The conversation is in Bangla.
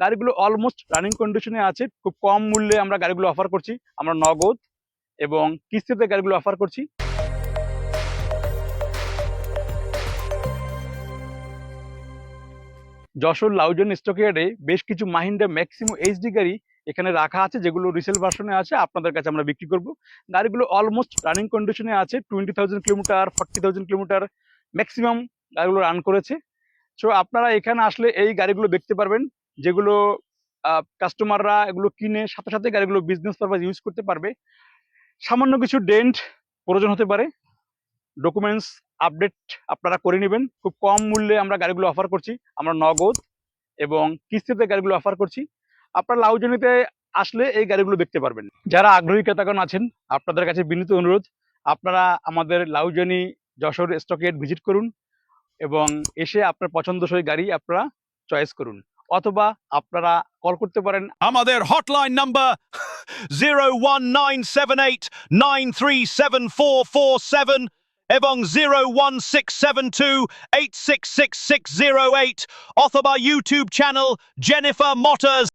গাড়িগুলো অলমোস্ট রানিং কন্ডিশনে আছে। খুব কম মূল্যে আমরা গাড়িগুলো অফার করছি। আমরা নগদ এবং কিস্তিতে গাড়িগুলো অফার করছি। যশোর লাউজন স্টকইয়ার্ডে বেশ কিছু মাহিন্দ্রা ম্যাক্সিমো এইচডি গাড়ি এখানে রাখা আছে, যেগুলো রিসেল ভার্সনে আছে, আপনাদের কাছে আমরা বিক্রি করব। গাড়িগুলো অলমোস্ট রানিং কন্ডিশনে আছে twenty thousand kilometre forty thousand kilometre maximum গাড়িগুলো রান করেছে। সো আপনারা এখানে আসলে এই গাড়িগুলো দেখতে পারবেন, যেগুলো কাস্টমাররা এগুলো কিনে সাথে সাথে গাড়িগুলো বিজনেস পারপাস ইউজ করতে পারবে। সামান্য কিছু ডেন্ট প্রয়োজন হতে পারে। ডকুমেন্টস আপডেট আপনারা করে নেবেন। খুব কম মূল্যে আমরা গাড়িগুলো অফার করছি। আমরা নগদ এবং কিস্তিতে গাড়িগুলো অফার করছি। আপনারা লাউজনিতে আসলে এই গাড়িগুলো দেখতে পারবেন। যারা আগ্রহী ক্রেতাগণ আছেন, আপনাদের কাছে বিনীত অনুরোধ, আপনারা আমাদের লাউজনি যশোর স্টকেট ভিজিট করুন। এবং এসে আপনার পছন্দসই গাড়ি আপনারা চয়েস করুন। অথবা আপনারা কল করতে পারেন। আমাদের hotline number zero one nine seven eight nine three seven four four seven এবং zero one six seven two eight six six six zero eight অথবা ইউটিউব চ্যানেল জেনিফার মটার্স